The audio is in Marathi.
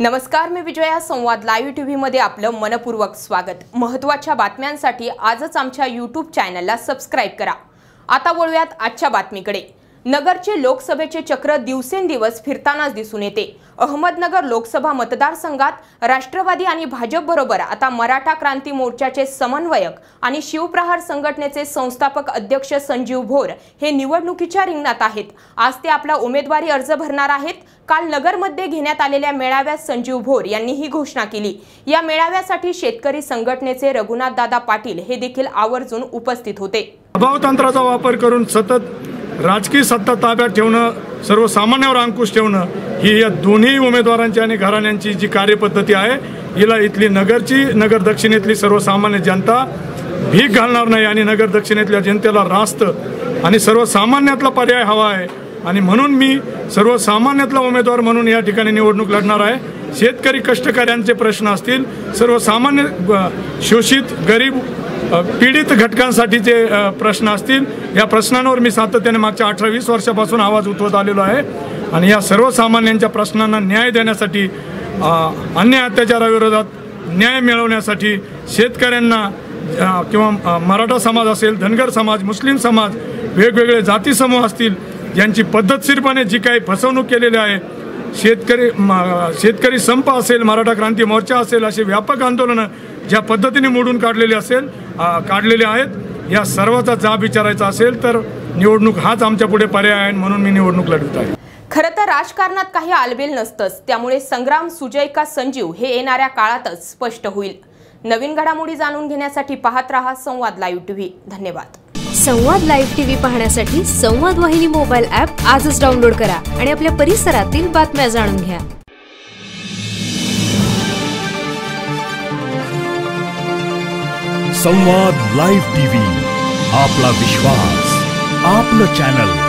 नमस्कार मी विजया. संवाद लाईव्ह टी व्हीमध्ये आपलं मनपूर्वक स्वागत. महत्त्वाच्या बातम्यांसाठी आजच आमच्या यूट्यूब चॅनलला सबस्क्राईब करा. आता वळूयात आजच्या बातमीकडे. नगरचे लोकसभेचे चक्र दिवसेंदिवस फिरतानाच दिसून येते. अहमदनगर लोकसभा मतदारसंघात राष्ट्रवादी आणि भाजपबरोबर आता मराठा क्रांती मोर्चाचे समन्वयक आणि शिवप्रहार संघटनेचे संस्थापक अध्यक्ष संजीव भोर हे निवडणुकीच्या रिंगणात आहेत. आज ते आपला उमेदवारी अर्ज भरणार आहेत. काल नगरमध्ये घेण्यात आलेल्या मेळाव्यात संजीव भोर यांनी ही घोषणा केली. या मेळाव्यासाठी शेतकरी संघटनेचे रघुनाथ दादा पाटील हे देखील आवर्जून उपस्थित होते. वापर करून सतत राजकीय सत्ता ताब्यात ठेवणं सर्वसामान्यावर अंकुश ठेवणं ही या दोन्ही उमेदवारांची आणि घराण्यांची जी कार्यपद्धती आहे हिला इथली नगरची नगर दक्षिणेतली सर्वसामान्य जनता भीक घालणार नाही आणि नगर दक्षिणेतल्या जनतेला रास्त आणि सर्वसामान्यातला पर्याय हवा आहे. आणि म्हणून मी सर्वसामान्यातला उमेदवार म्हणून या ठिकाणी निवडणूक लढणार आहे. शेतकरी कष्टकऱ्यांचे प्रश्न असतील सर्वसामान्य शोषित गरीब पीडित घटकांसाठीचे प्रश्न असतील. या प्रश्नांवर मी सातत्याने मागच्या अठरा वीस वर्षापासून आवाज उठवत आलेलो आहे. आणि या सर्वसामान्यांच्या प्रश्नांना न्याय देण्यासाठी अन्याय अत्याचाराविरोधात न्याय मिळवण्यासाठी शेतकऱ्यांना किंवा मराठा समाज असेल धनगर समाज मुस्लिम समाज वेगवेगळे जाती समूह असतील यांची पद्धतशीरपणे जी काही फसवणूक केलेली आहे शेतकरी शेतकरी संप असेल मराठा क्रांती मोर्चा असेल असे व्यापक आंदोलनं ज्या पद्धतीने मोडून काढलेली असेल काढलेले आहेत या सर्वाचा जाब विचारायचा असेल तर निवडणूक हाच आमच्या पुढे पर्याय आहे म्हणून मी निवडणूक लढवत आहे. खरं तर राजकारणात काही आलबेल नसतंच त्यामुळे संग्राम सुजय का संजीव हे येणाऱ्या काळातच स्पष्ट होईल. नवीन घडामोडी जाणून घेण्यासाठी पाहत रहा संवाद लाईव्ह टीव्ही. धन्यवाद. संवाद लाईव्ह टीव्ही पाहण्यासाठी संवाद वाहिनी मोबाईल ॲप आजच डाउनलोड करा आणि आपल्या परिसरातील बातम्या जाणून घ्या. संवाद लाईव्ह टीव्ही आपला विश्वास आपलं चॅनल.